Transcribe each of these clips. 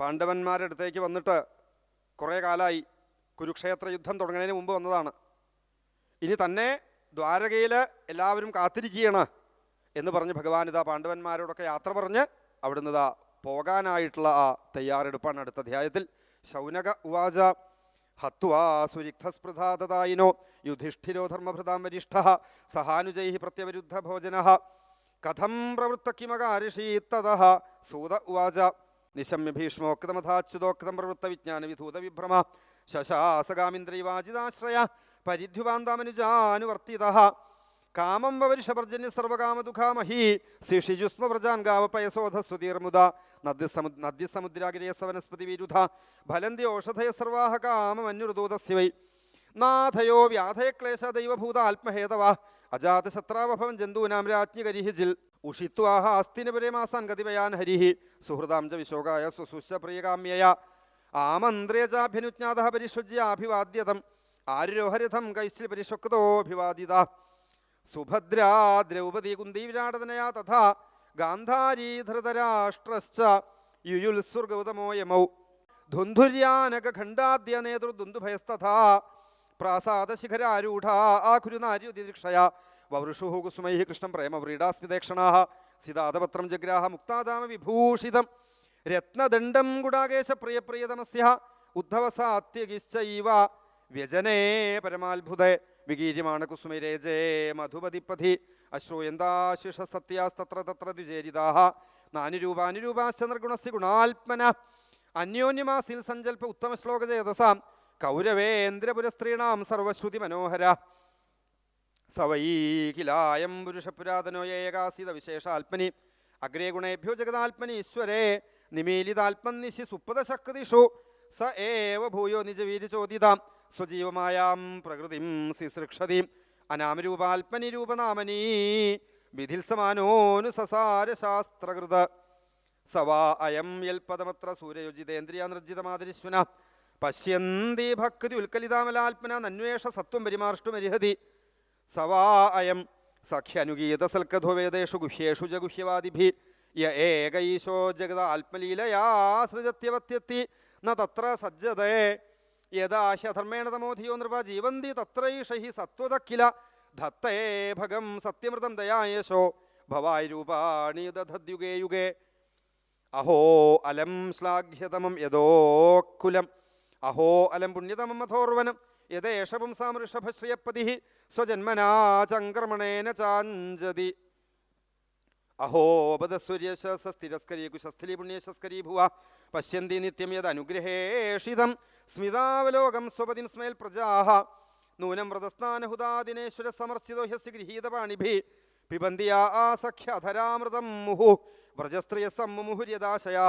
പാണ്ഡവന്മാരുടെ അടുത്തേക്ക് വന്നിട്ട് കുറേ കാലമായി കുരുക്ഷേത്ര യുദ്ധം തുടങ്ങുന്നതിന് മുമ്പ് വന്നതാണ്. ഇനി തന്നെ ദ്വാരകയിൽ എല്ലാവരും കാത്തിരിക്കുകയാണ് എന്ന് പറഞ്ഞ് ഭഗവാൻ ഇതാ പാണ്ഡവന്മാരോടൊക്കെ യാത്ര പറഞ്ഞ് അവിടുന്ന് ഇതാ പോകാനായിട്ടുള്ള ആ തയ്യാറെടുപ്പാണ് അടുത്ത അധ്യായത്തിൽ. ശൗനക ഉവാച ഹത്വാ സുരിക്തസ്പൃധാതതായിനോ യുധിഷ്ഠിരോ ധർമ്മഭൃതാം വരിഷ്ഠ സഹാനുജൈ പ്രത്യവരുദ്ധ ഭോജന കഥം പ്രവൃത്തക്കിമകാരിഷീത്തത സൂത ഉവാച നിശമ്യ ഭീഷ്മോക്തമഥാച്യുതോക്തം പ്രവൃത്ത വിജ്ഞാന വിധൂത വിഭ്രമ ശശാസകാമിന്ദ്രൈവാചിതാശ്രയ പരിധ്യുവാന്താമനുജാനുവർത്തിത. കാമം വവരിഷപർജന്യ സർവകാമദുഃഖാമഹി ശിഷിജുസ്മ വ്രജാൻ ഗാവപയസോധസ്തുതീർമുദ നദ്യസമു നദ്യസമുദ്രാഗിരയസ വനസ്പതി വിരുധ ഫലന്തി ഓഷധയ സർവാഹ കാമമന്യുർദൂതസ്യ വൈ നാഥയോ വ്യാധയക്ലേശ ദൈവഭൂത ആത്മഹേതവ അജാതശത്രാവഭവൻ ജന്തൂനാം രാജ്ഞികരിഹിജിൽ ഉഷിത്വാഹ അസ്തിനപരമാസാൻ ഗതിവയാൻ ഹരിഹി. സുഹൃദാംജ വിശോകായ സ്വസുശ പ്രിയകാമ്യയ. ആമന്ത്രേജാഭ്യനുജ്ഞാത പരിഷുജ്യ അഭിവാദ്യതം ആരുരോഹരഥം കൈശ്ലി പരിഷക്തോഭിവാദിത സുഭദ്രാ ദ്രൗപദി കുന്തി വിരാടതനയാ തഥാ. ഗാന്ധാരീധൃതരാഷ്ട്രശ്ച. ധൃതരാഷ്ട്രശ്ച യുയുൽസുർഗൗതമോ യമൗ. ധുന്ധുര്യാനഖണ്ഡാദ്യ നേതൃദുന്ദുഭയസ്തഥാ പ്രാസാദശിഖരാരൂഢാ ആകുരുനാര്യുദിക്ഷയ വവൃഷുഹു കുസുമൈ കൃഷ്ണം പ്രേമവ്രീഡാസ്മിതേക്ഷണാ സിതാദപത്രം ജഗ്രാഹ മുക്താദാമ വിഭൂഷിതം രത്നദണ്ഡം ഗുഡാകേശ പ്രിയപ്രിയതമസ്യ ഉദ്ധവസാത്യകിശ്ചൈവ വ്യജനേ പരമാത്ഭുതേ വികീര്യമാണ് കുസുമിരേജേ മധുപതിപ്പതി അശ്രൂയന്താശിഷ സത്യാസ്തത്ര തത്ര ദ്വിജേരിതാഹ നാനുരൂപാനുരൂപാശ്ച നിർഗുണസ്യ ഗുണാത്മന അന്യോന്യമാസിൽ സഞ്ചൽപ്പ ഉത്തമ ശ്ലോകചേതസാം കൗരവേന്ദ്രപുരസ്ത്രീണാം സർവശ്രുതി മനോഹര സവൈകിലായം പുരുഷപുരാതനോ ഏകാസീത വിശേഷാത്മനി അഗ്രേ ഗുണേഭ്യോ ജഗതാത്മനി ഈശ്വരേ നിമീലിതാത്മനിശി സുപ്പദശക്തിഷു സ ഏവ ഭൂയോ നിജവീരിചോദിതാം സ്വജീവമായാം പ്രകൃതിം സിസൃക്ഷതി. അനാമരൂപാത്മനി രൂപനാമനീ വിധിൽ സമാനോനുസസാര ശാസ്ത്രകൃത സവാ അയം യൽപദമത്ര സൂര്യയോജിതേന്ദ്രിയ നിർജിതമാതിരിശ്വന പശ്യന്തി ഭക്തി ഉൽക്കലിതാമലാത്മന നന്വേഷ സത്വം പരിമാർഷ്ടുമരിഹതി സവാ അയം സഖ്യനുഗീത സൽക്കഥോ വേദേഷു ഗുഹ്യേഷു ജഗുഹ്യവാദിഭി. ഗുഹ്യവാദിഭി യ ഏകൈശോ ജഗത ആത്മലീലയാ സൃജത്യവത്യത്തി. ന തത്ര സജ്ജതേ. യഥാ ഹ്യധർമ്മേണ തമോധിയോ നൃപ ജീവന്തി തത്രൈഷ ഹി സത്വത കില ധത്തേ ഭഗം സത്യമൃതം ദയായേശോ ഭവായ് രൂപാണി ദധദ്യുഗേ യുഗേ. അഹോ അലം ശ്ലാഘ്യതമം യദോക്കുലം അഹോ അലം പുണ്യതമം യഥേഷവും യഥേഷ സ്വജന്മനാചംക്രമണേന ചാഞ്ചതി. അഹോ ബദസ്വര്യശസ്തിരസ്കരീ കുശസ്ഥലി പുണ്യശസ്കരീ ഭുവ പശ്യന്തി നിത്യം യദനുഗ്രഹേഷിതം സ്മിതാവലോകം സ്വപതിം സ്മേൽ പ്രജാഹ. നൂനം വ്രതസ്നാനഹുദാദിനേശ്വര സമർച്ചിതോ ഹ്യസ്യ ഗൃഹീതപാണിഭി പിബന്തിയാ ആസഖ്യധരാമൃതം മുഹു വ്രജസ്ത്രിയസമ്മുഹുര്യദാശയാ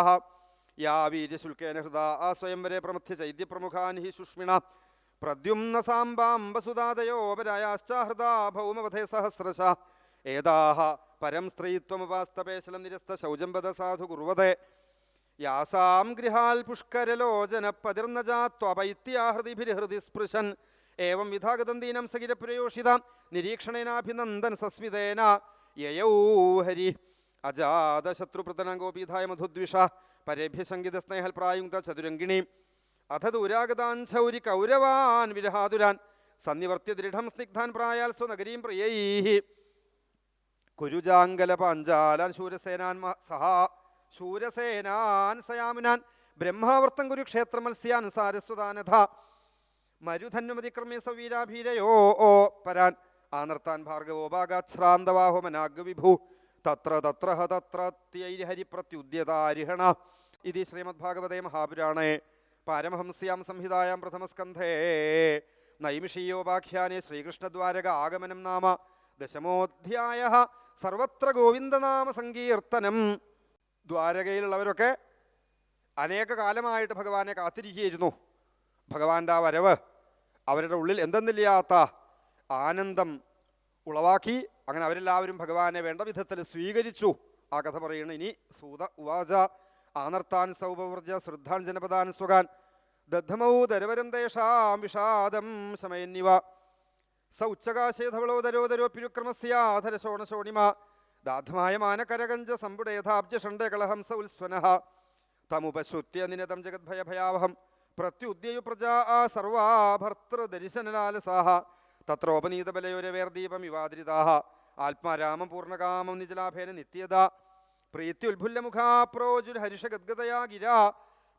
യാ വീര്യശുൽക്കേന ഹൃദാ ആ സ്വയംവരെ പ്രമഥ്യ ചൈദ്യപ്രമുഖാൻ ഹി സുഷ്മിണ പ്രദ്യുമ്ന സാമ്പാംബസുദാദയോപരായാശ്ചാഹൃദാ ഭൗമവധേ സഹസ്രശ. ഏതാഹ പരം സ്ത്രീത്വമുപാസ്തപേശലം നിരസ്ത ശൗചംബദ സാധു കുറുവതേ. യാസാം ഗൃഹാൽ പുഷ്കരലോചന പതിർന്നജാത്വപൈത്യാഹൃതിഭിർഹൃദി സ്പൃശൻ ഏവം വിധാഗതന്തീനം സകിരപ്രയോഷിത നിരീക്ഷണേനാഭിനന്ദൻ സസ്മിതേന. യയൗ ഹരി. അജാതശത്രുപ്രതനം ഗോപീധായ മധുദ്വിഷ. പരേഭ്യ സംഗീത സ്നേഹൽ പ്രായുക്ത ചതുരംഗിണി അഥ ദൂരാഗതാഞ്ചൗരി കൗരവാൻ വിരഹാതുരാൻ. സന്നിവർത്തി ദൃഢം സ്നിഗ്ധാൻ പ്രായാൽ സ്വനഗരീം പ്രിയൈ കുരുജാങ്കല പാഞ്ചാലാൻ ശൂരസേനാൻ സഹാ ശൂരസേനാൻ സയാമുനാൻ. ബ്രഹ്മാവർത്തം കുരുക്ഷേത്ര മത്സ്യാൻ സാരസ്വതാനഥ. മരുധന്വതിക്രമേ സവീരാഭീരയോ ഓ പരാൻ. ആനർത്താൻ ഭാർഗവോ ഭാഗാശ്രാന്തവാഹോ മനാഗ്വിഭൂ തത്ര തത്ര ഹ തത്രത്യൈഹരി പ്രത്യുദ്യതാരിഹണ. ഇതി ശ്രീമദ്ഭാഗവതേ മഹാപുരാണേ. പാരമഹംസ്യാം സംഹിതായാം പ്രഥമസ്കന്ധേ. നൈമിഷീയോപാഖ്യാനെ ശ്രീകൃഷ്ണദ്വാരക ആഗമനം നാമ ദശമോധ്യായ. സർവത്ര ഗോവിന്ദനാമ സങ്കീർത്തനം. ദ്വാരകയിലുള്ളവരൊക്കെ അനേക കാലമായിട്ട് ഭഗവാനെ കാത്തിരിക്കുകയായിരുന്നു. ഭഗവാന്റെ ആ വരവ് അവരുടെ ഉള്ളിൽ എന്തെന്നില്ലാത്ത ആനന്ദം ഉളവാക്കി അങ്ങനെ അവരെല്ലാവരും ഭഗവാനെ വേണ്ട വിധത്തിൽ സ്വീകരിച്ചു. ആ കഥ പറയുന്നു. ഇനി സൂത ഉവാച ആനർത്താൻ സൗപവർജ ശ്രദ്ധാൻ ജനപദാൻ സ്വകാൻ ദദ്ധമൗ ദരവരം തേഷാം വിഷാദം ശമയന്നിവ സ ഉച്ചകാശേധവളോദരോദരോ പിരുക്രമസ്യാധരശോണശോണിമ ദാധമായ മാനകരകഞ്ച സമ്പുടേഥാബ്ജ സ ഉത്സ്വന തമുപശ്രുത്യ നിനതം ജഗദ്ഭയഭയാവഹം പ്രത്യുദ്യയു പ്രജാ ആ സർവാഭർത്തൃദരിശനലാലസാഹ തത്രോപനീതബലയോരവേർദീപം ഇവാദ്രിതാഹ ആത്മാരാമം പൂർണകാമം നിജലാഭേന നിത്യത. പ്രീത്യുൽഫുല്ലമുഖാപ്രോജുർഹരിഷഗദ്ഗതയാ ഗിരാ.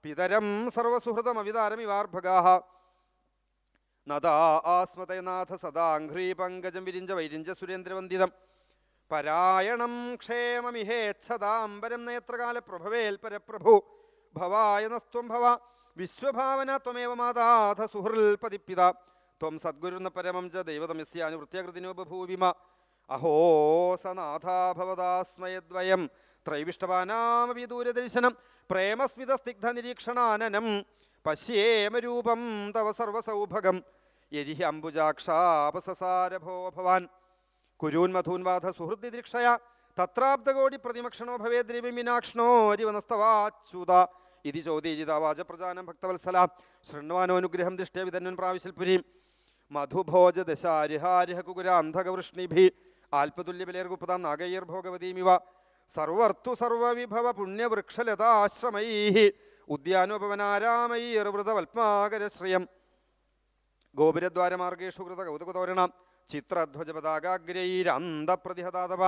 പിതരം സർവസുഹൃതമവിതാരമിവാർഭഗാഹ നദാ ആസ്മതയനാഥ സദാഘ്രീ പങ്കജം വിരിഞ്ച വൈരിഞ്ച സുരേന്ദ്രവന്ദിതം. പരായണം ക്ഷേമമിഹേച്ഛതാംബരം നേത്രകാല പ്രഭവേൽ പരപ്രഭു. ഭവായ നസ്ത്വം ഭവ. വിശ്വഭാവന ത്വമേവ മാതാഥ സുഹൃൽ പതിപ്പിത ത്വം സദ്ഗുരുന്ന പരമം ച ദൈവതമസ്യാനുവൃത്യകൃതിനോ ബഭൂവിമ. അഹോ സനാഥാഭവദാസ്മയദ്വയം ത്രൈവിഷ്ടവാനാമപി ദൂരദർശനം പ്രേമസ്മിത സ്നിഗ്ധ നിരീക്ഷണാനനം പശ്യേമ രൂപം തവ സർവസൗഭഗം. യരിഹി അംബുജാക്ഷാപസസാരഭോ ഭവാൻ. കുരൂൻ മധൂൻ വാധ സുഹൃദ്ദിദൃക്ഷയ തത്രാബ്ദകോടി പ്രതിമക്ഷണോ ഭവേ ദ്രവ്യമിനാക്ഷ്ണോരിവനസ്തവാച്യുത ഇതി ചോദ്യജിത വാചപ്രജാനം ഭക്തവത്സല. ശൃണ്വാനോനുഗ്രഹം ദൃഷ്ടേ വിതന്നൻ പ്രാവശ്യൽപുരീം. മധുഭോജ ദശാരിഹാരിഹ നാഗയ്യർ ആൽപതുല്യബലേർഗുപ്പതാം നാഗൈർഭോഗവതീമിവ സർവർത്തു സർവവിഭവ പുണ്യവൃക്ഷലതാശ്രമൈ ഉദ്യാനോപവനാരാമൈർവൃതവൽമാകരശ്രിയം ഗോപുരദ്വാരമാർഗേഷു കൃത കൗതുകതോരണ. ചിത്രധ്വജപതാകാഗ്രൈരന്തപ്രതിഹതാതവ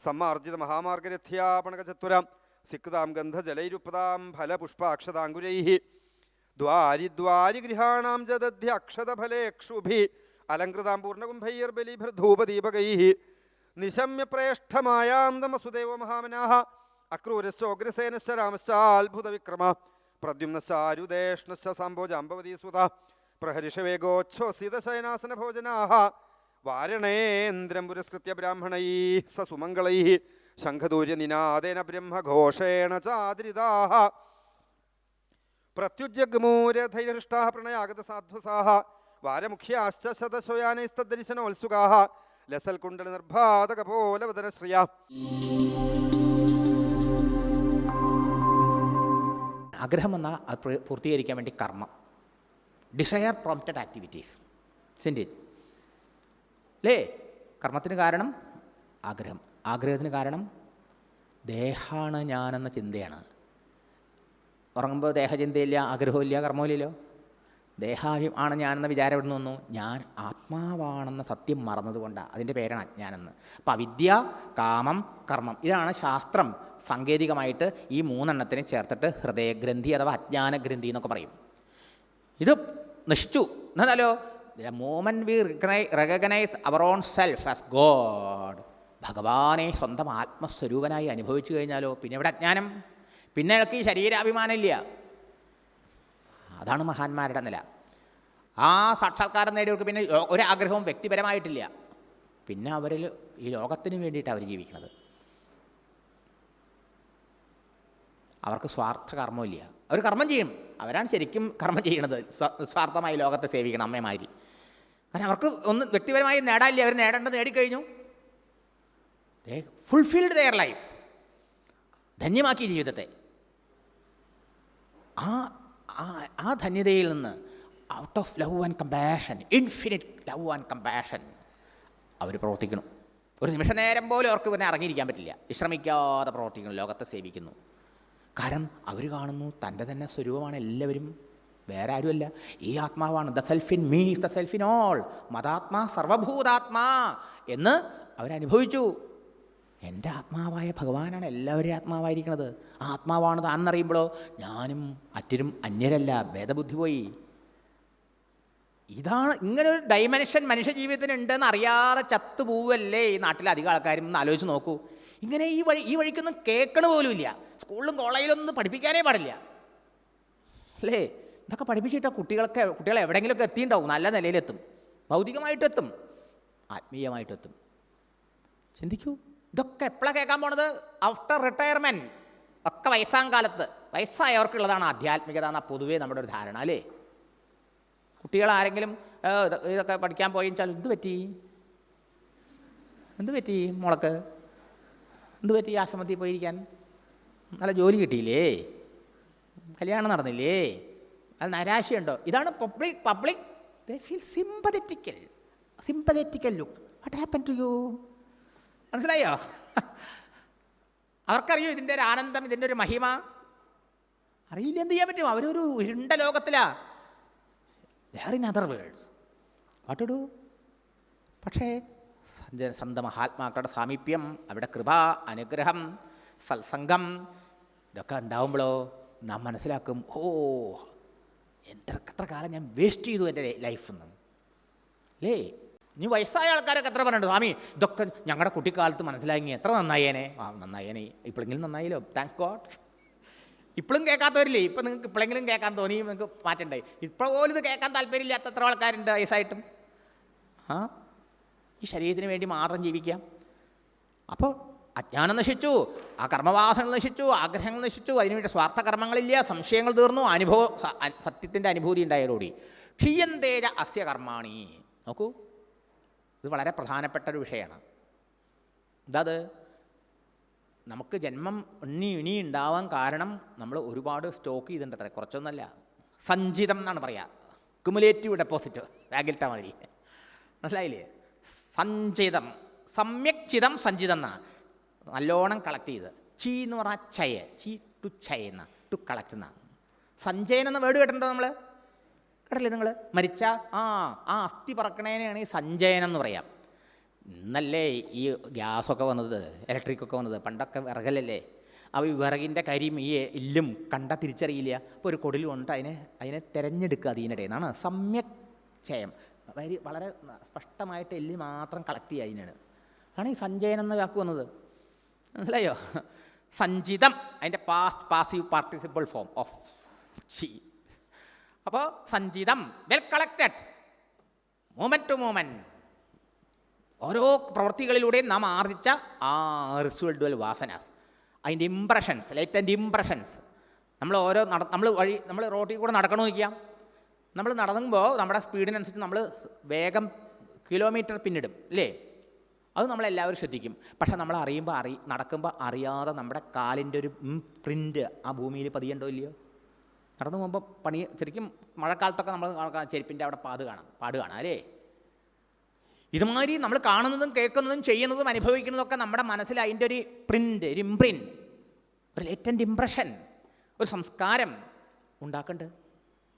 സമ്മാർജിത മഹാമാർഗരഥ്യാപണകചത്വരാം സിക്താം ഗന്ധജലൈരുപ്പതാം ഫലപുഷ്പാക്ഷതാങ്കുരൈ. ദ്വാരിദ്വാരി ഗൃഹാണാം ദധ്യ അക്ഷതഫലേക്ഷുഭി അലങ്കൃതാം പൂർണകുംഭൈർബലിഭൃധൂപദീപകൈ നിശമ്യ പ്രേഷ്ഠമായാന്തമസുദേവോ മഹാമനാഹ അക്രൂരശ്ചോഗ്രസേനശ്ച വിക്രമ പ്രദ്യുമ്നശാരുദേഷ്ണശ്ച സംഭോജാംബവതി സുത പ്രഹരിഷവേഗോച്ഛോസിതശയനാസന ഭോജനാഹ വാരണേന്ദ്രം പുരസ്കൃത്യ ബ്രാഹ്മണൈ സ സുമംഗളൈ. ശംഖദൂര്യനിനാദേന ബ്രഹ്മഘോഷേണ ചാദ്രിതാഹ പ്രത്യുജഗ്മൂരധൈർഷ്ടാ പ്രണയാഗത സാധ്വസാഹ വാരമുഖ്യാശ്ച ശതശോയാനൈസ്തദ്ദർശനോത്സുകാഹ ലസൽകുണ്ടല നിർഭാതകപോലവദനശ്രിയ ആഗ്രഹം എന്നാൽ അത് പൂർത്തീകരിക്കാൻ വേണ്ടി കർമ്മം. ഡിസയർ പ്രോംപ്റ്റഡ് ആക്ടിവിറ്റീസ് സെന്റിൻ അല്ലേ കർമ്മത്തിന് കാരണം ആഗ്രഹം. ആഗ്രഹത്തിന് കാരണം ദേഹാണ് ഞാനെന്ന ചിന്തയാണ്. ഉറങ്ങുമ്പോൾ ദേഹചിന്തയില്ല ആഗ്രഹമില്ല കർമ്മമില്ലല്ലോ ദേഹാവി ആണ് ഞാനെന്ന വിചാരം എവിടെ നിന്ന് വന്നു? ഞാൻ ആത്മാവാണെന്ന സത്യം മറന്നതുകൊണ്ടാണ് അതിന്റെ പേരാണ് അജ്ഞാനെന്ന് അപ്പം അവിദ്യ കാമം കർമ്മം. ഇതാണ് ശാസ്ത്രം സാങ്കേതികമായിട്ട് ഈ മൂന്നെണ്ണത്തിനെ ചേർത്തിട്ട് ഹൃദയഗ്രന്ഥി അഥവാ അജ്ഞാനഗ്രന്ഥി എന്നൊക്കെ പറയും. ഇത് നിശ്ചു എന്നാലോ? Moment we recognise our own self as God. ഭഗവാനെ സ്വന്തം ആത്മസ്വരൂപനായി അനുഭവിച്ചു കഴിഞ്ഞാലോ? പിന്നെ ഇവിടെ അജ്ഞാനം? പിന്നെ ഈ ശരീരാഭിമാനം ഇല്ല. അതാണ് മഹാന്മാരുടെ നില. ആ സാക്ഷാത്കാരം നേടിയവർക്ക് പിന്നെ ഒരു ആഗ്രഹവും വ്യക്തിപരമായിട്ടില്ല. പിന്നെ അവരിൽ ഈ ലോകത്തിന് വേണ്ടിയിട്ട് അവർ ജീവിക്കുന്നത് അവർക്ക് സ്വാർത്ഥ കർമ്മമില്ല അവർ കർമ്മം ചെയ്യും. അവരാണ് ശരിക്കും കർമ്മം ചെയ്യണത്. സ്വ- സ്വാർത്ഥമായി ലോകത്തെ സേവിക്കണം അമ്മമാരി. കാരണം അവർക്ക് ഒന്ന് വ്യക്തിപരമായി നേടാനില്ല. അവർ നേടേണ്ടത് നേടിക്കഴിഞ്ഞു. ദേ ഫുൾഫിൽഡ് ദെയർ ലൈഫ് ധന്യമാക്കി ജീവിതത്തെ. ആ ആ ആ ധന്യതയിൽ നിന്ന് out of love and compassion infinite love and compassion അവർ പ്രവർത്തിക്കണം ഒരു നിമിഷ നേരം പോലും അവർക്ക് പിന്നെ അടങ്ങിയിരിക്കാൻ പറ്റില്ല. വിശ്രമിക്കാതെ പ്രവർത്തിക്കുന്നു ലോകത്തെ സേവിക്കുന്നു. കാരണം അവർ കാണുന്നു തന്റെ തന്നെ സ്വരൂപമാണ് എല്ലാവരും. വേറെ ആരുമല്ല. ഈ ആത്മാവാണ്. The self in me the self in all മതാത്മാ സർവഭൂതാത്മാ എന്ന് അവരനുഭവിച്ചു. എന്റെ ആത്മാവായ ഭഗവാനാണ് എല്ലാവരും ആത്മാവായിരിക്കണത്. ആത്മാവാണത് അന്നറിയുമ്പോഴോ ഞാനും അറ്റരും അന്യരല്ല. ഭേദബുദ്ധി പോയി. ഇതാണ് ഇങ്ങനൊരു ഒരു ഡൈമെൻഷൻ മനുഷ്യ ജീവിതത്തിന് ഉണ്ടെന്ന് അറിയാതെ ചത്തുപോവല്ലേ ഈ നാട്ടിലെ അധികം ആൾക്കാരും ഒന്ന് ആലോചിച്ച് നോക്കൂ. ഇങ്ങനെ ഈ വഴി ഈ വഴിക്കൊന്നും കേൾക്കണ പോലും ഇല്ല. സ്കൂളിലും കോളേജിലൊന്നും പഠിപ്പിക്കാനേ പാടില്ല. അല്ലേ? ഇതൊക്കെ പഠിപ്പിച്ചിട്ടാ കുട്ടികളൊക്കെ കുട്ടികൾ എവിടെയെങ്കിലുമൊക്കെ എത്തിയിട്ടുണ്ടാവും. നല്ല നിലയിലെത്തും. ഭൗതികമായിട്ടെത്തും. ആത്മീയമായിട്ടെത്തും. ചിന്തിക്കൂ. ഇതൊക്കെ എപ്പോഴാണ് കേൾക്കാൻ പോണത്? ആഫ്റ്റർ റിട്ടയർമെന്റ് ഒക്കെ വയസ്സാം കാലത്ത് വയസ്സായവർക്കുള്ളതാണ് ആധ്യാത്മികത എന്ന പൊതുവേ നമ്മുടെ ഒരു ധാരണ അല്ലേ? കുട്ടികൾ ആരെങ്കിലും ഇതൊക്കെ പഠിക്കാൻ പോയി വെച്ചാൽ എന്ത് പറ്റി? എന്ത് പറ്റി മുളക്ക് എന്ത് പറ്റി ആശ്രമത്തിൽ പോയിരിക്കാൻ? നല്ല ജോലി കിട്ടിയില്ലേ? കല്യാണം നടന്നില്ലേ? അത് നിരാശയുണ്ടോ? ഇതാണ് public public they feel sympathetical sympathetical look what happen to you മനസ്സിലായോ? അവർക്കറിയോ ഇതിന്റെ ഒരു ആനന്ദം ഇതിന്റെ ഒരു മഹിമ? അറിയില്ല എന്ത് ചെയ്യാൻ പറ്റും? അവരൊരു ഇരുണ്ട ലോകത്തിലാ. They're in other worlds what പക്ഷേ സന്ത മഹാത്മാക്കളുടെ സാമീപ്യം അവിടെ കൃപ അനുഗ്രഹം സത്സംഗം ഇതൊക്കെ ഉണ്ടാവുമ്പോഴോ നാം മനസ്സിലാക്കും ഓ എത്ര എത്ര കാലം ഞാൻ വേസ്റ്റ് ചെയ്തു എന്റെ ലൈഫിൽ നിന്ന് അല്ലേ നീ വയസ്സായ ആൾക്കാരൊക്കെ എത്ര പറയുന്നുണ്ട് സ്വാമി ഇതൊക്കെ ഞങ്ങളുടെ കുട്ടിക്കാലത്ത് മനസ്സിലായെങ്കിൽ എത്ര നന്നായേനെ? ആ നന്നായേനെ. ഇപ്പോഴെങ്കിലും നന്നായില്ലോ. താങ്ക് ഗോഡ് ഇപ്പോഴും കേൾക്കാത്തവരില്ലേ? ഇപ്പം നിങ്ങൾക്ക് ഇപ്പോഴെങ്കിലും കേൾക്കാൻ തോന്നി നിങ്ങൾക്ക് മാറ്റണ്ടേ ഇപ്പോൾ പോലും ഇത് കേൾക്കാൻ താല്പര്യമില്ലാത്ത എത്ര ആൾക്കാരുണ്ട് വയസ്സായിട്ടും? ആ? ഈ ശരീരത്തിന് വേണ്ടി മാത്രം ജീവിക്കാം അപ്പോൾ അജ്ഞാനം നശിച്ചു ആ കർമ്മവാസനകൾ നശിച്ചു ആഗ്രഹങ്ങൾ നശിച്ചു അതിനുവേണ്ടി സ്വാർത്ഥ കർമ്മങ്ങളില്ല സംശയങ്ങൾ തീർന്നു അനുഭവ സത്യത്തിന്റെ അനുഭൂതി ഉണ്ടായതോടി. ക്ഷീയന്തേജ അസ്യ കർമാണി നോക്കൂ. ഇത് വളരെ പ്രധാനപ്പെട്ട ഒരു വിഷയമാണ്. അതത് നമുക്ക് ജന്മം ഇനി ഇനി ഉണ്ടാവാൻ കാരണം നമ്മൾ ഒരുപാട് സ്റ്റോക്ക് ചെയ്തിട്ടുണ്ട് അത്ര. കുറച്ചൊന്നല്ല സഞ്ചിതം എന്നാണ് പറയുക കുമുലേറ്റീവ് ഡെപ്പോസിറ്റ് ബാഗിലിട്ട മതി. മനസ്സിലായില്ലേ? സഞ്ചിതം സമ്യക് ചിതം സഞ്ചിതം എന്നാ. നല്ലോണം കളക്ട് ചെയ്ത്. ചീ എന്ന് പറഞ്ഞാൽ ചയ ചീ ടു ചയ എന്ന ടു കളക്ട് എന്നാ. സഞ്ചയൻ എന്ന വേർഡ് കേട്ടിട്ടുണ്ടോ നമ്മൾ കേട്ടില്ലേ നിങ്ങൾ മരിച്ച ആ ആ അസ്ഥി പറക്കണേനെയാണ് ഈ സഞ്ചയനം എന്ന് പറയാം. ഇന്നല്ലേ ഈ ഗ്യാസൊക്കെ വന്നത് ഇലക്ട്രിക്കൊക്കെ വന്നത് പണ്ടൊക്കെ വിറകലല്ലേ? അപ്പോൾ ഈ വിറകിന്റെ കരിയും ഈ എല്ലും കണ്ട തിരിച്ചറിയില്ല. അപ്പോൾ ഒരു കൊടിൽ കൊണ്ട് അതിനെ അതിനെ തിരഞ്ഞെടുക്കുക അതിനിടെ എന്നാണ് സമ്യക് വരി വളരെ സ്പഷ്ടമായിട്ട് എല്ല് മാത്രം കളക്ട് ചെയ്യുക അതിനാണ് ആണ് ഈ സഞ്ചയനം എന്ന വാക്ക് വന്നത്. മനസ്സിലായോ? സഞ്ചിതം അതിന്റെ past passive participle form of she അപ്പോൾ സഞ്ചിതം well collected moment to moment ഓരോ പ്രവൃത്തികളിലൂടെയും നാം ആർജിച്ച ആ റിസൾട്ടുകൾ വാസനാസ് അതിന്റെ ഇംപ്രഷൻസ് ലേറ്റന്റ് ഇംപ്രഷൻസ് നമ്മൾ ഓരോ നട നമ്മൾ വഴി നമ്മൾ റോട്ടിൽ കൂടെ നടക്കണമെന്ന് നോക്കിയാൽ നമ്മൾ നടന്നുമ്പോൾ നമ്മുടെ സ്പീഡിനനുസരിച്ച് നമ്മൾ വേഗം കിലോമീറ്റർ പിന്നിടും അല്ലേ അത് നമ്മളെല്ലാവരും ശ്രദ്ധിക്കും. പക്ഷേ നമ്മൾ അറിയുമ്പോൾ അറി നടക്കുമ്പോൾ അറിയാതെ നമ്മുടെ കാലിന്റെ ഒരു പ്രിന്റ് ആ ഭൂമിയിൽ പതിയണ്ടോ ഇല്ലയോ? നടന്നു പോകുമ്പോൾ പണി ശരിക്കും മഴക്കാലത്തൊക്കെ നമ്മൾ ചെരുപ്പിന്റെ അവിടെ പാത് കാണാം പാട് കാണാം അല്ലേ? ഇതുമാതിരി നമ്മൾ കാണുന്നതും കേൾക്കുന്നതും ചെയ്യുന്നതും അനുഭവിക്കുന്നതൊക്കെ നമ്മുടെ മനസ്സിൽ അതിന്റെ ഒരു പ്രിന്റ് ഒരു ഇംപ്രിന്റ് ഒരു ലേറ്റന്റ് ഇംപ്രഷൻ ഒരു സംസ്കാരം ഉണ്ടാക്കുന്നുണ്ട്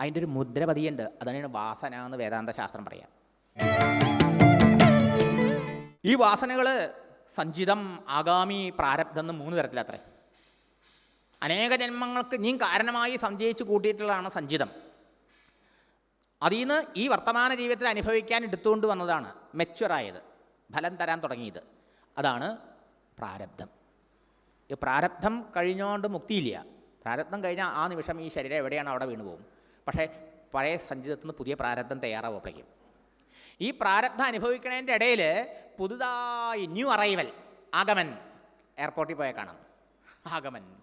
അതിന്റെ ഒരു മുദ്ര പതിയുണ്ട് അതാണ് വാസന എന്ന് വേദാന്ത ശാസ്ത്രം പറയാം. ഈ വാസനകൾ സഞ്ചിതം ആഗാമി പ്രാരബ്ധം എന്ന് മൂന്ന് തരത്തിലത്രേ അനേക ജന്മങ്ങൾക്ക് നീ കാരണമായി സഞ്ചയിച്ച് കൂട്ടിയിട്ടുള്ളതാണ് സഞ്ചിതം. അതിൽ നിന്ന് ഈ വർത്തമാന ജീവിതത്തിൽ അനുഭവിക്കാൻ എടുത്തുകൊണ്ട് വന്നതാണ് മെച്ചുറായത് ഫലം തരാൻ തുടങ്ങിയത്. അതാണ് പ്രാരബ്ധം. ഈ പ്രാരബ്ധം കഴിഞ്ഞുകൊണ്ട് മുക്തിയില്ല. പ്രാരബ്ധം കഴിഞ്ഞാൽ ആ നിമിഷം ഈ ശരീരം എവിടെയാണ്? അവിടെ വീണു പോകും. പക്ഷേ പഴയ സഞ്ചിതത്തിൽ നിന്ന് പുതിയ പ്രാരബ്ധം തയ്യാറാവുമ്പോഴേക്കും ഈ പ്രാരബ്ധം അനുഭവിക്കുന്നതിന്റെ ഇടയിൽ പുതുതായി ന്യൂ അറൈവൽ ആഗമൻ എയർപോർട്ടിൽ പോയാൽ കാണാം. ആഗമൻ.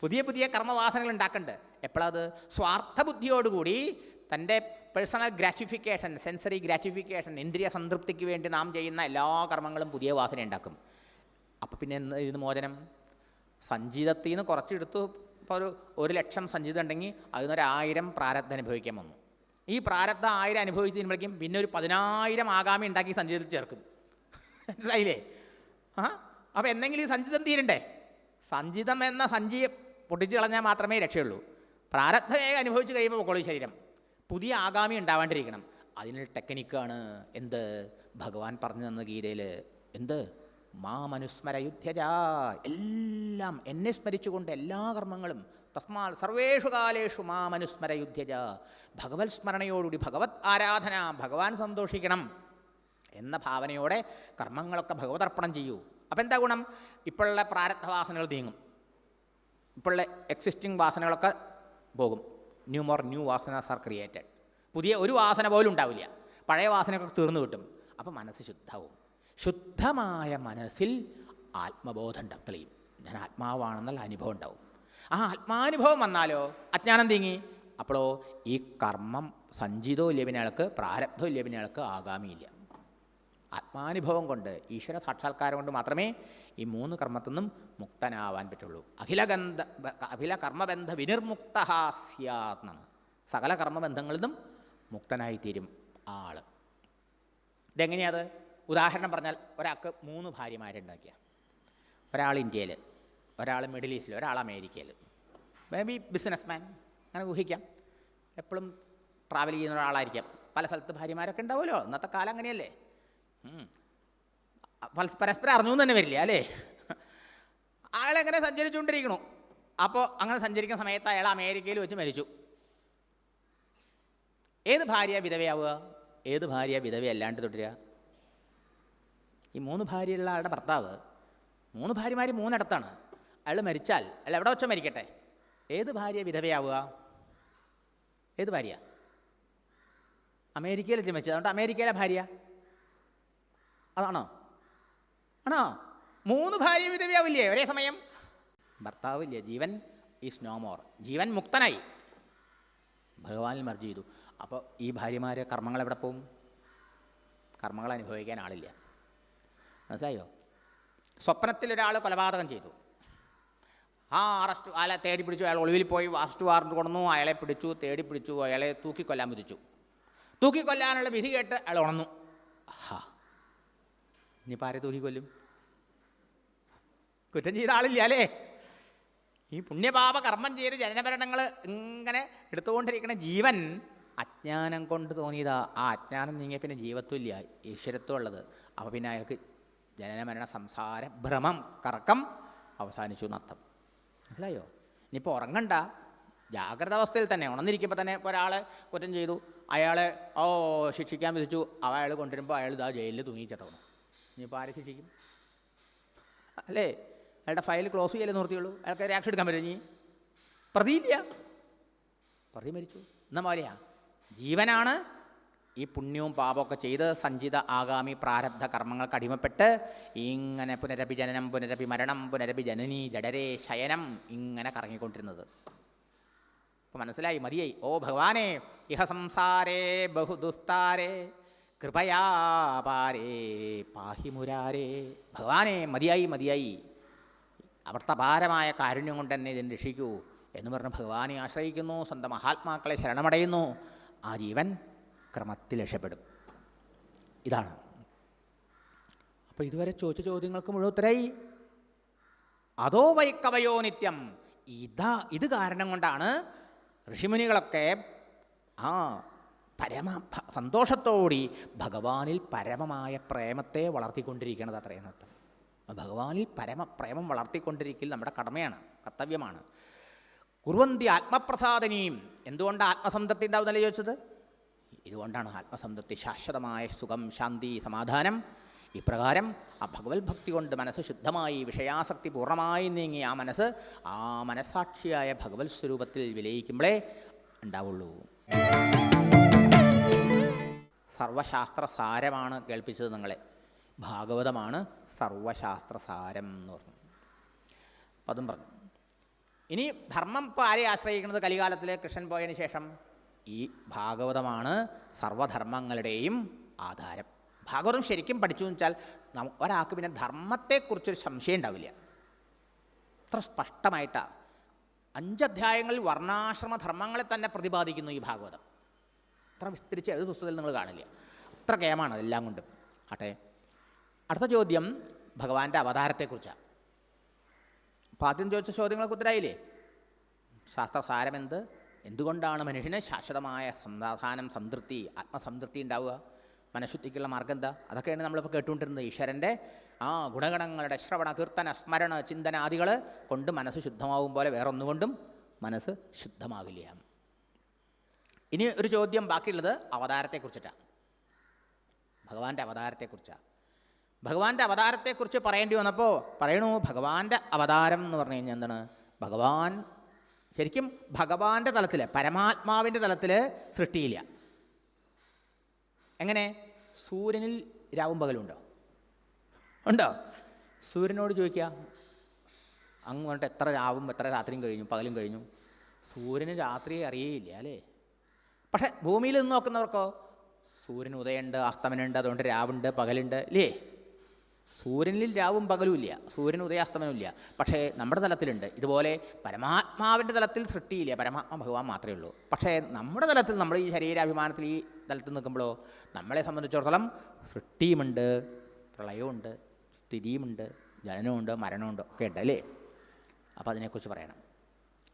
പുതിയ പുതിയ കർമ്മവാസനകൾ ഉണ്ടാക്കുന്നുണ്ട് എപ്പോഴത് സ്വാർത്ഥബുദ്ധിയോടുകൂടി തന്റെ പേഴ്സണൽ ഗ്രാറ്റിഫിക്കേഷൻ സെൻസറി ഗ്രാറ്റിഫിക്കേഷൻ ഇന്ദ്രിയ സംതൃപ്തിക്ക് വേണ്ടി നാം ചെയ്യുന്ന എല്ലാ കർമ്മങ്ങളും പുതിയ വാസന ഉണ്ടാക്കും. അപ്പോൾ പിന്നെ ഇരുന്ന് മോചനം? സഞ്ചിതത്തിൽ നിന്ന് കുറച്ചെടുത്തു ഇപ്പോൾ ഒരു ഒരു ലക്ഷം സഞ്ചിതം ഉണ്ടെങ്കിൽ അതിനൊരായിരം പ്രാരബ്ധം അനുഭവിക്കാൻ വന്നു. ഈ പ്രാരബ്ധ ആയിരം അനുഭവിച്ച് കഴിയുമ്പോഴേക്കും പിന്നെ ഒരു പതിനായിരം ആഗാമി ഉണ്ടാക്കി സഞ്ചിതത്തിൽ ചേർക്കും. മനസ്സിലായില്ലേ? ആ? അപ്പോൾ എന്തെങ്കിലും ഈ സഞ്ചിതം തീരണ്ടേ? സഞ്ചിതം എന്ന സഞ്ചി പൊട്ടിച്ച് കളഞ്ഞാൽ മാത്രമേ രക്ഷയുള്ളൂ. പ്രാരബ്ധമേ അനുഭവിച്ചു കഴിയുമ്പോൾ പൊക്കോളും ശരീരം. പുതിയ ആഗാമി ഉണ്ടാവാണ്ടിരിക്കണം. അതിനൊരു ടെക്നിക്കാണ് എന്ത്? ഭഗവാൻ പറഞ്ഞു തന്ന ഗീതയിൽ എന്ത്? മാമനുസ്മരയുദ്ധ്യജ എല്ലാം എന്നെ സ്മരിച്ചുകൊണ്ട് എല്ലാ കർമ്മങ്ങളും തസ്മാൽ സർവേഷു കാലേഷു മാമനുസ്മരയുദ്ധ്യജ ഭഗവത് സ്മരണയോടുകൂടി ഭഗവത് ആരാധന ഭഗവാൻ സന്തോഷിക്കണം എന്ന ഭാവനയോടെ കർമ്മങ്ങളൊക്കെ ഭഗവതർപ്പണം ചെയ്യൂ. അപ്പം എന്താ ഗുണം? ഇപ്പോഴുള്ള പ്രാരബ്ധവാസനകൾ നീങ്ങും. ഇപ്പോഴുള്ള എക്സിസ്റ്റിംഗ് വാസനകളൊക്കെ പോകും. ന്യൂ മോർ ന്യൂ വാസനാസ് ആർ ക്രിയേറ്റഡ് പുതിയ ഒരു വാസന പോലും ഉണ്ടാവില്ല. പഴയ വാസനയൊക്കെ തീർന്നു കിട്ടും. അപ്പോൾ മനസ്സ് ശുദ്ധവും ശുദ്ധമായ മനസ്സിൽ ആത്മബോധം ഉണ്ടാവും. തെളിയും. ഞാൻ ആത്മാവാണെന്നുള്ള അനുഭവം ഉണ്ടാവും. ആ ആത്മാനുഭവം വന്നാലോ? അജ്ഞാനം തീങ്ങി അപ്പോഴോ ഈ കർമ്മം സഞ്ചിതോ ഇല്ല പ്രാരബ്ധോ പ്രാരബ്ധവും ഇല്ല ആഗാമിയില്ല ആത്മാനുഭവം കൊണ്ട് ഈശ്വര സാക്ഷാത്കാരം കൊണ്ട് മാത്രമേ ഈ മൂന്ന് കർമ്മത്തിൽ നിന്നും മുക്തനാവാൻ പറ്റുള്ളൂ. അഖിലഗന്ധ അഖില കർമ്മബന്ധ വിനിർമുക്ത സ്യാത്ന്നാണ് സകല കർമ്മബന്ധങ്ങളിൽ നിന്നും മുക്തനായിത്തീരും ആൾ ഇതെങ്ങനെയത്? ഉദാഹരണം പറഞ്ഞാൽ ഒരാൾക്ക് മൂന്ന് ഭാര്യമാരുണ്ടാക്കിയ. ഒരാൾ ഇന്ത്യയിൽ ഒരാൾ മിഡിൽ ഈസ്റ്റിൽ ഒരാൾ അമേരിക്കയിൽ മേ ബി ബിസിനസ് മാൻ അങ്ങനെ ഊഹിക്കാം. എപ്പോഴും ട്രാവൽ ചെയ്യുന്ന ഒരാളായിരിക്കാം. പല സ്ഥലത്ത് ഭാര്യമാരൊക്കെ ഉണ്ടാവുമല്ലോ. ഇന്നത്തെ കാലം അങ്ങനെയല്ലേ? പരസ്പരം അറിഞ്ഞു തന്നെ വരില്ല അല്ലേ? അയാളെങ്ങനെ സഞ്ചരിച്ചുകൊണ്ടിരിക്കണു? അപ്പോൾ അങ്ങനെ സഞ്ചരിക്കുന്ന സമയത്ത് അയാൾ അമേരിക്കയിൽ വെച്ച് മരിച്ചു. ഏത് ഭാര്യ വിധവയാവുക? ഏത് ഭാര്യ വിധവയല്ലാണ്ട് തുടരുക? ഈ മൂന്ന് ഭാര്യയുള്ള ആളുടെ ഭർത്താവ് മൂന്ന് ഭാര്യമാർ മൂന്നിടത്താണ്. അയാൾ മരിച്ചാൽ അയാൾ എവിടെ വെച്ചോ മരിക്കട്ടെ. ഏത് ഭാര്യ വിധവയാവുക? ഏത് ഭാര്യ? അമേരിക്കയിൽ മരിച്ചത്. അതുകൊണ്ട് അമേരിക്കയിലെ ഭാര്യ? അതാണോ? ആണോ? മൂന്ന് ഭാര്യ വിധവയാവില്ലേ ഒരേ സമയം? ഭർത്താവില്ല? ജീവൻ ഈസ് നോ മോർ. ജീവൻ മുക്തനായി. ഭഗവാനിൽ മർജ് ചെയ്തു. അപ്പോൾ ഈ ഭാര്യമാരെ കർമ്മങ്ങൾ എവിടെ പോകും കർമ്മങ്ങൾ അനുഭവിക്കാൻ ആളില്ല. മനസ്സിലായോ? സ്വപ്നത്തിൽ ഒരാൾ കൊലപാതകം ചെയ്തു. ആ അറസ്റ്റ് അയാളെ തേടി പിടിച്ചു അയാൾ ഒളിവിൽ പോയി അറസ്റ്റ് വാറണ്ട് കൊണ്ടു അയാളെ പിടിച്ചു തേടി പിടിച്ചു അയാളെ തൂക്കിക്കൊല്ലാൻ വിധിച്ചു. തൂക്കിക്കൊല്ലാനുള്ള വിധി കേട്ട് അയാൾ ഉണന്നു ഹാ ഇനിയിപ്പോൾ ആരെ തൂക്കിക്കൊല്ലും? കുറ്റം ചെയ്ത ആളില്ല അല്ലേ? ഈ പുണ്യപാപ കർമ്മം ചെയ്ത് ജനനഭരണങ്ങൾ ഇങ്ങനെ എടുത്തുകൊണ്ടിരിക്കുന്ന ജീവൻ അജ്ഞാനം കൊണ്ട് തോന്നിയതാ. ആ അജ്ഞാനം നീങ്ങിയ പിന്നെ ജീവത്വമില്ല ഈശ്വരത്വം ഉള്ളത് അപ്പോൾ പിന്നെ അയാൾക്ക് ജനനമരണ സംസാര ഭ്രമം കറക്കം അവസാനിച്ചു എന്നർത്ഥം. മനസ്സിലായോ? ഇനിയിപ്പോൾ ഉറങ്ങണ്ട. ജാഗ്രത അവസ്ഥയിൽ തന്നെ ഉണർന്നിരിക്കുമ്പോൾ തന്നെ ഒരാളെ കുറ്റം ചെയ്തു. അയാളെ ഓ ശിക്ഷിക്കാൻ വിധിച്ചു. അയാൾ കൊണ്ടുവരുമ്പോൾ അയാൾ ഇതാ ജയിലിൽ തൂങ്ങിച്ചിട്ടണം ഇനിയിപ്പോൾ ആരെ ശിക്ഷിക്കും? അല്ലേ? അയാളുടെ ഫയൽ ക്ലോസ് ചെയ്യലേ നിർത്തിയുള്ളൂ അയാൾക്ക് ആക്ഷൻ എടുക്കാൻ പറ്റും ഇനി? പ്രതിയില്ല പ്രതി മരിച്ചു. എന്ന പോലെയാ ജീവനാണ്. ഈ പുണ്യവും പാപമൊക്കെ ചെയ്ത് സഞ്ചിത ആഗാമി പ്രാരബ്ധ കർമ്മങ്ങൾക്ക് അടിമപ്പെട്ട് ഇങ്ങനെ പുനരപി ജനനം പുനരപി മരണം പുനരപി ജനനി ജഡരേ ശയനം ഇങ്ങനെ കറങ്ങിക്കൊണ്ടിരുന്നത്. അപ്പോൾ മനസ്സിലായി മതിയായി. ഓ ഭഗവാനെ ഇഹ സംസാരേ ബഹു ദുസ്താരേ കൃപയാ പാരേ പാഹി മുരാരേ. ഭഗവാനെ മതിയായി മതിയായി. അവർത്തപാരമായ കാരുണ്യം കൊണ്ട് തന്നെ ഇതിനെ രക്ഷിക്കൂ എന്ന് പറഞ്ഞ് ഭഗവാനെ ആശ്രയിക്കുന്നു. സ്വന്തം മഹാത്മാക്കളെ ശരണമടയുന്നു. ആ ജീവൻ ക്രമത്തിൽ രക്ഷപ്പെടും. ഇതാണ്. അപ്പോൾ ഇതുവരെ ചോദിച്ച ചോദ്യങ്ങൾക്ക് മുഴുവൻ ഉത്തരായി. അതോ വൈക്കവയോ നിത്യം. ഇതാ ഇത് കാരണം കൊണ്ടാണ് ഋഷിമുനികളൊക്കെ ആ പരമ സന്തോഷത്തോടി ഭഗവാനിൽ പരമമായ പ്രേമത്തെ വളർത്തിക്കൊണ്ടിരിക്കുന്നത് അത്രയും അർത്ഥം ഭഗവാനിൽ പരമ പ്രേമം വളർത്തിക്കൊണ്ടിരിക്കൽ നമ്മുടെ കടമയാണ് കർത്തവ്യമാണ്. കുറുവന്തി ആത്മപ്രസാദനീം എന്തുകൊണ്ട് ആത്മസംതൃപ്തി ഉണ്ടാവുന്നല്ലേ ചോദിച്ചത്? ഇതുകൊണ്ടാണ് ആത്മസംതൃപ്തി ശാശ്വതമായ സുഖം ശാന്തി സമാധാനം. ഇപ്രകാരം ആ ഭഗവത് ഭക്തി കൊണ്ട് മനസ്സ് ശുദ്ധമായി വിഷയാസക്തി പൂർണമായി നീങ്ങി ആ മനസ്സ് ആ മനസ്സാക്ഷിയായ ഭഗവത് സ്വരൂപത്തിൽ വിലയിക്കുമ്പോഴേ ഉണ്ടാവുള്ളൂ. സർവശാസ്ത്ര സാരമാണ് കേൾപ്പിച്ചത് നിങ്ങളെ. ഭാഗവതമാണ് സർവശാസ്ത്ര സാരം എന്ന് പറഞ്ഞു. അതും പറഞ്ഞു. ഇനി ധർമ്മം ഇപ്പോൾ ആരെ ആശ്രയിക്കുന്നത് കലികാലത്തിൽ കൃഷ്ണൻ പോയതിന് ശേഷം ഈ ഭാഗവതമാണ് സർവധർമ്മങ്ങളുടെയും ആധാരം. ഭാഗവതം ശരിക്കും പഠിച്ചു വെച്ചാൽ ഒരാൾക്ക് പിന്നെ ധർമ്മത്തെക്കുറിച്ചൊരു സംശയം ഉണ്ടാവില്ല. അത്ര സ്പഷ്ടമായിട്ടാണ് അഞ്ചധ്യായങ്ങളിൽ വർണാശ്രമ ധർമ്മങ്ങളെ തന്നെ പ്രതിപാദിക്കുന്നു ഈ ഭാഗവതം. അത്ര വിസ്തരിച്ച് ഏത് പുസ്തകത്തിൽ നിങ്ങൾ കാണില്ല. അത്ര കേമാണ് അതെല്ലാം കൊണ്ടും. ആട്ടെ. അടുത്ത ചോദ്യം ഭഗവാന്റെ അവതാരത്തെക്കുറിച്ചാണ് അപ്പോൾ ആദ്യം ചോദിച്ച ചോദ്യങ്ങൾക്ക് ഉത്തരായില്ലേ? ശാസ്ത്രസാരം എന്ത്? എന്തുകൊണ്ടാണ് മനുഷ്യന് ശാശ്വതമായ സമാധാനം സംതൃപ്തി ആത്മസംതൃപ്തി ഉണ്ടാവുക? മനഃശുദ്ധിക്കുള്ള മാർഗം എന്താ? അതൊക്കെയാണ് നമ്മളിപ്പോൾ കേട്ടുകൊണ്ടിരുന്നത്. ഈശ്വരന്റെ ആ ഗുണഗണങ്ങളുടെ ശ്രവണ കീർത്തന സ്മരണ ചിന്തന ആദികൾ കൊണ്ട് മനസ്സ് ശുദ്ധമാകും പോലെ വേറൊന്നുകൊണ്ടും മനസ്സ് ശുദ്ധമാകില്ല. ഇനി ഒരു ചോദ്യം ബാക്കിയുള്ളത് അവതാരത്തെക്കുറിച്ചിട്ടാണ് ഭഗവാന്റെ അവതാരത്തെക്കുറിച്ചാണ് ഭഗവാന്റെ അവതാരത്തെക്കുറിച്ച് പറയേണ്ടി വന്നപ്പോൾ പറയണു ഭഗവാന്റെ അവതാരം എന്ന് പറഞ്ഞു കഴിഞ്ഞാൽ എന്താണ്? ഭഗവാൻ ശരിക്കും ഭഗവാന്റെ തലത്തിൽ പരമാത്മാവിന്റെ തലത്തിൽ സൃഷ്ടിയില്ല. എങ്ങനെ? സൂര്യനിൽ രാവും പകലുണ്ടോ ഉണ്ടോ? സൂര്യനോട് ചോദിക്കുക അങ്ങോട്ട് എത്ര രാവും എത്ര രാത്രിയും കഴിഞ്ഞു പകലും കഴിഞ്ഞു. സൂര്യന് രാത്രിയെ അറിയേയില്ല അല്ലേ? പക്ഷേ ഭൂമിയിൽ നിന്ന് നോക്കുന്നവർക്കോ? സൂര്യൻ ഉദയമുണ്ട് അസ്തമനുണ്ട് അതുകൊണ്ട് രാവുണ്ട് പകലുണ്ട്. ഇല്ലേ? സൂര്യനിൽ രാവും പകലും ഇല്ല. സൂര്യൻ ഉദയാസ്തമനവും ഇല്ല. പക്ഷേ നമ്മുടെ തലത്തിലുണ്ട്. ഇതുപോലെ പരമാത്മാവിന്റെ തലത്തിൽ സൃഷ്ടിയില്ല. പരമാത്മ ഭഗവാൻ മാത്രമേ ഉള്ളൂ. പക്ഷേ നമ്മുടെ തലത്തിൽ നമ്മൾ ഈ ശരീരാഭിമാനത്തിൽ ഈ തലത്തിൽ നിൽക്കുമ്പോഴോ നമ്മളെ സംബന്ധിച്ചിടത്തോളം സൃഷ്ടിയുമുണ്ട് പ്രളയമുണ്ട് സ്ഥിതിയുമുണ്ട് ജനനമുണ്ട് മരണമുണ്ട് ഒക്കെ ഉണ്ട് അല്ലേ? അപ്പോൾ അതിനെക്കുറിച്ച് പറയണം.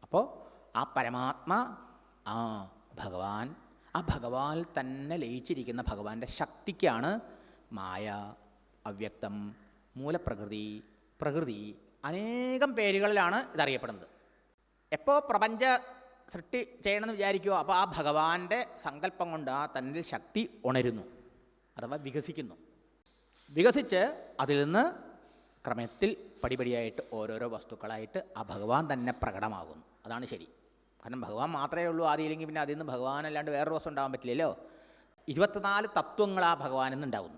അപ്പോൾ ആ പരമാത്മാ ആ ഭഗവാൻ ആ ഭഗവാൻ തന്നെ ലയിച്ചിരിക്കുന്ന ഭഗവാന്റെ ശക്തിക്കാണ് മായ അവ്യക്തം മൂലപ്രകൃതി പ്രകൃതി അനേകം പേരുകളിലാണ് ഇതറിയപ്പെടുന്നത്. എപ്പോൾ പ്രപഞ്ച സൃഷ്ടി ചെയ്യണമെന്ന് വിചാരിക്കുമോ അപ്പോൾ ആ ഭഗവാന്റെ സങ്കല്പം കൊണ്ട് ആ തന്നിൽ ശക്തി ഉണരുന്നു അഥവാ വികസിക്കുന്നു. വികസിച്ച് അതിൽ നിന്ന് ക്രമത്തിൽ പടിപടിയായിട്ട് ഓരോരോ വസ്തുക്കളായിട്ട് ആ ഭഗവാൻ തന്നെ പ്രകടമാകുന്നു. അതാണ് ശരി. കാരണം ഭഗവാൻ മാത്രമേ ഉള്ളൂ ആദ്യമില്ലെങ്കിൽ പിന്നെ അതിൽ നിന്ന് ഭഗവാൻ അല്ലാണ്ട് വേറൊരു വസ്തു ഉണ്ടാകാൻ പറ്റില്ലല്ലോ. ഇരുപത്തിനാല് തത്വങ്ങൾ ആ ഭഗവാനിൽ നിന്ന് ഉണ്ടാകുന്നു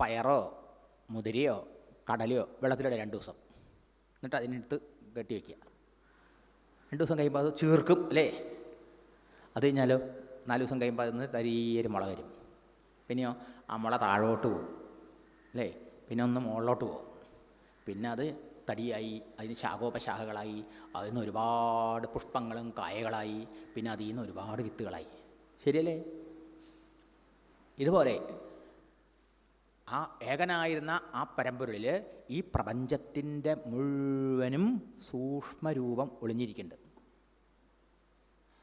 പയറോ മുതിരയോ കടലയോ വെള്ളത്തിലിടെ രണ്ട് ദിവസം. എന്നിട്ട് അതിനടുത്ത് കെട്ടി വയ്ക്കുക. രണ്ട് ദിവസം കഴിയുമ്പോൾ അത് ചീർക്കും അല്ലേ? അത് കഴിഞ്ഞാലോ നാല് ദിവസം കഴിയുമ്പോൾ അതിന് തരീയൊരു മുള വരും. പിന്നെയോ ആ മുള താഴോട്ട് പോകും അല്ലേ? പിന്നെ ഒന്ന് മുകളിലോട്ട് പോകും. പിന്നെ അത് തടിയായി അതിന് ശാഖോപശാഖകളായി അതിൽ നിന്ന് ഒരുപാട് പുഷ്പങ്ങളും കായകളായി പിന്നെ അതിൽ നിന്ന് ഒരുപാട് വിത്തുകളായി. ശരിയല്ലേ? ഇതുപോലെ ആ ഏകനായിരുന്ന ആ പരമ്പരയിൽ ഈ പ്രപഞ്ചത്തിന്റെ മുഴുവനും സൂക്ഷ്മരൂപം ഒളിഞ്ഞിരിക്കുന്നുണ്ട്.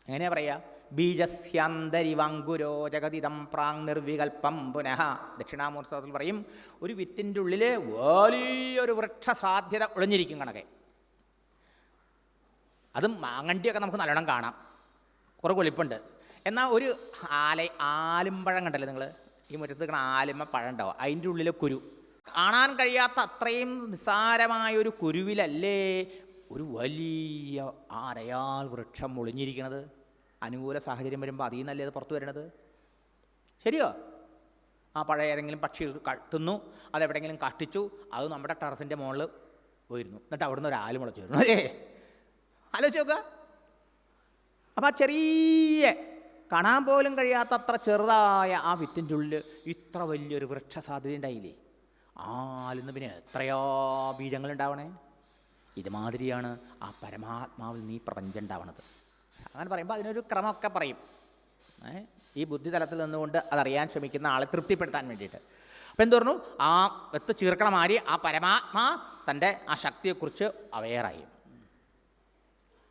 എങ്ങനെയാ പറയുക? ബീജസ്യാന്തരിവങ്കുരോ ജഗതിതം പ്രാങ് നിർവികൽപ്പം പുനഃ. ദക്ഷിണാമൂർത്തത്തിൽ പറയും ഒരു വിത്തിന്റെ ഉള്ളിൽ വലിയൊരു വൃക്ഷസാധ്യത ഒളിഞ്ഞിരിക്കും കണക്കെ അതും മാങ്ങണ്ടിയൊക്കെ നമുക്ക് നല്ലോണം കാണാം. കുറേ കൊളിപ്പുണ്ട് എന്നാൽ ഒരു ആല ആലുംപഴം കണ്ടല്ലേ നിങ്ങൾ ഈ മുറ്റത്ത് നിൽക്കുന്ന ആലുമ പഴം ഉണ്ടാവും അതിന്റെ ഉള്ളിലെ കുരു. കാണാൻ കഴിയാത്ത അത്രയും നിസ്സാരമായ ഒരു കുരുവിലല്ലേ ഒരു വലിയ ആരയാൽ വൃക്ഷം ഒളിഞ്ഞിരിക്കണത്? അനുകൂല സാഹചര്യം വരുമ്പോൾ അതിൽ നിന്നല്ലേ അത് പുറത്തു വരണത്? ശരിയോ? ആ പഴയ ഏതെങ്കിലും പക്ഷി കത്തുന്നു തിന്നു അതെവിടെയെങ്കിലും കഷ്ടിച്ചു അത് നമ്മുടെ ടെറസിന്റെ മുകളിൽ പോയിരുന്നു. എന്നിട്ട് അവിടുന്ന് ഒരു മുളച്ചു വരുന്നു അല്ലേ? ആലോചിച്ച് നോക്കുക. അപ്പം ആ ചെറിയ കാണാൻ പോലും കഴിയാത്തത്ര ചെറുതായ ആ വിത്തിന്റെ ഉള്ളിൽ ഇത്ര വലിയൊരു വൃക്ഷ സാധ്യത ഉണ്ടായില്ലേ? ആലിന്ന് പിന്നെ എത്രയോ ബീജങ്ങളുണ്ടാവണേ. ഇതുമാതിരിയാണ് ആ പരമാത്മാവിൽ നീ പ്രപഞ്ചം ഉണ്ടാവണത്. അങ്ങനെ പറയുമ്പോൾ അതിനൊരു ക്രമമൊക്കെ പറയും. ഈ ബുദ്ധി തലത്തിൽ നിന്നുകൊണ്ട് അതറിയാൻ ശ്രമിക്കുന്ന ആളെ തൃപ്തിപ്പെടുത്താൻ വേണ്ടിയിട്ട്. അപ്പം എന്ത് പറഞ്ഞു? ആ എത്ത് ചീർക്കണ മാതിരി ആ പരമാത്മാ തന്റെ ആ ശക്തിയെക്കുറിച്ച് അവെയറായി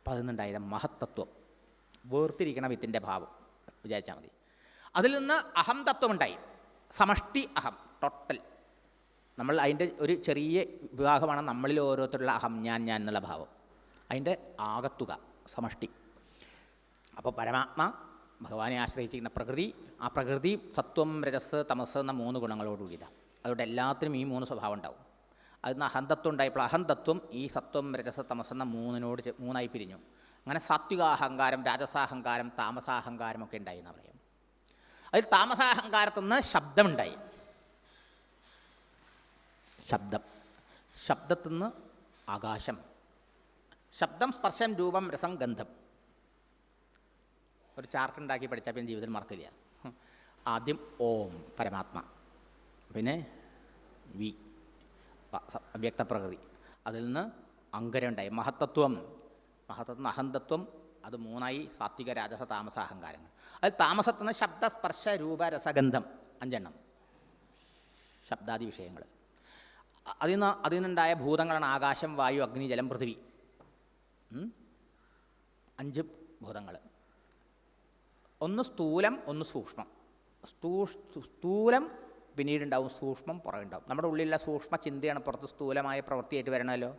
നിന്നുണ്ടായത് മഹത്തത്വം. വേർതിരിക്കണം ഇതിന്റെ ഭാവം. വിചാരിച്ചാൽ മതി. അതിൽ നിന്ന് അഹം തത്വം ഉണ്ടായി സമഷ്ടി അഹം ടോട്ടൽ നമ്മൾ അതിന്റെ ഒരു ചെറിയ വിഭാഗമാണ് നമ്മളിൽ ഓരോരുത്തരുള്ള അഹം ഞാൻ ഞാൻ എന്നുള്ള ഭാവം. അതിന്റെ ആകത്തുക സമഷ്ടി. അപ്പോൾ പരമാത്മ ഭഗവാനെ ആശ്രയിച്ചിരിക്കുന്ന പ്രകൃതി ആ പ്രകൃതി സത്വം രജസ് തമസ് എന്ന മൂന്ന് ഗുണങ്ങളോടുകൂടിയതാണ് അതുകൊണ്ട് എല്ലാത്തിനും ഈ മൂന്ന് സ്വഭാവം ഉണ്ടാവും. അതിന് അഹന്തത്വം ഉണ്ടായപ്പോൾ അഹന്തത്വം ഈ സത്വം രജസ തമസ് എന്ന മൂന്നിനോട് മൂന്നായി പിരിഞ്ഞു. അങ്ങനെ സാത്വികാഹങ്കാരം രാജസാഹങ്കാരം താമസാഹങ്കാരം ഒക്കെ ഉണ്ടായി എന്ന് പറയാം. അതിൽ താമസാഹങ്കാരത്തിൽ നിന്ന് ശബ്ദമുണ്ടായി. ശബ്ദം. ശബ്ദത്തിൽ നിന്ന് ആകാശം. ശബ്ദം സ്പർശം രൂപം രസം ഗന്ധം. ഒരു ചാർട്ട് ഉണ്ടാക്കി പഠിച്ചാൽ പിന്നെ ജീവിതത്തിൽ മറക്കില്ല. ആദ്യം ഓം പരമാത്മ. പിന്നെ വി വ്യക്തപ്രകൃതി അതിൽ നിന്ന് അങ്കരമുണ്ടായി മഹത്തത്വം മഹത്തത്വം അഹന്തത്വം അത് മൂന്നായി സാത്വിക രാജസ താമസ അഹങ്കാരങ്ങൾ. അതിൽ താമസത്തിന് ശബ്ദ സ്പർശ രൂപ അഞ്ചെണ്ണം. ശബ്ദാദി വിഷയങ്ങൾ. അതിൽ നിന്ന് അതിൽ നിന്നുണ്ടായ ഭൂതങ്ങളാണ് ആകാശം വായു അഗ്നി ജലം പൃഥിവി. അഞ്ച് ഭൂതങ്ങൾ. ഒന്ന് സ്ഥൂലം ഒന്ന് സൂക്ഷ്മം. സ്ഥൂ സ്ഥൂലം പിന്നീടുണ്ടാവും സൂക്ഷ്മം പുറകുണ്ടാവും. നമ്മുടെ ഉള്ളിലുള്ള സൂക്ഷ്മ ചിന്തയാണ് പുറത്ത് സ്ഥൂലമായ പ്രവൃത്തിയായിട്ട് വരണമല്ലോ.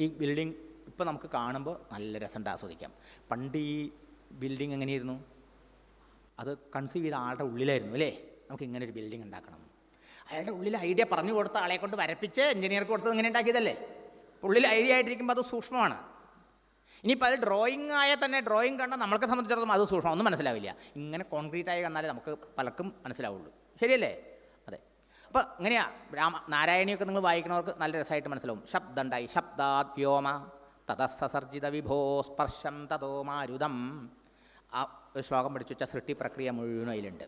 ഈ ബിൽഡിംഗ് ഇപ്പോൾ നമുക്ക് കാണുമ്പോൾ നല്ല രസമുണ്ട് ആസ്വദിക്കാം. പണ്ട് ഈ ബിൽഡിംഗ് എങ്ങനെയായിരുന്നു? അത് കൺസീവ് ചെയ്ത ആളുടെ ഉള്ളിലായിരുന്നു അല്ലേ? നമുക്ക് ഇങ്ങനെ ഒരു ബിൽഡിംഗ് ഉണ്ടാക്കണം. അയാളുടെ ഉള്ളിൽ ഐഡിയ പറഞ്ഞു കൊടുത്ത ആളെ കൊണ്ട് വരപ്പിച്ച് എഞ്ചിനീയർക്ക് കൊടുത്തത് ഇങ്ങനെ ഉണ്ടാക്കിയതല്ലേ? ഉള്ളിൽ ഐഡിയ ആയിട്ടിരിക്കുമ്പോൾ അത് സൂക്ഷ്മമാണ്. ഇനിയിപ്പോൾ അത് ഡ്രോയിങ് ആയാൽ തന്നെ ഡ്രോയിങ് കണ്ടാൽ നമ്മൾക്ക് സംബന്ധിച്ചിടത്തോളം അത് സൂക്ഷ്മം ഒന്നും മനസ്സിലാവില്ല. ഇങ്ങനെ കോൺക്രീറ്റ് ആയി കണ്ടാലേ നമുക്ക് പലർക്കും മനസ്സിലാവുള്ളൂ. ശരിയല്ലേ? അതെ. അപ്പോൾ ഇങ്ങനെയാ രാമ നാരായണിയൊക്കെ നിങ്ങൾ വായിക്കുന്നവർക്ക് നല്ല രസമായിട്ട് മനസ്സിലാവും. ശബ്ദമുണ്ടായി ശബ്ദാത് വ്യോമ തതസ്സർജിത വിഭോ സ്പർശം തതോ മാരുതം. ആ ശ്ലോകം പഠിച്ചു വെച്ചാൽ സൃഷ്ടി പ്രക്രിയ മുഴുവനും അതിലുണ്ട്.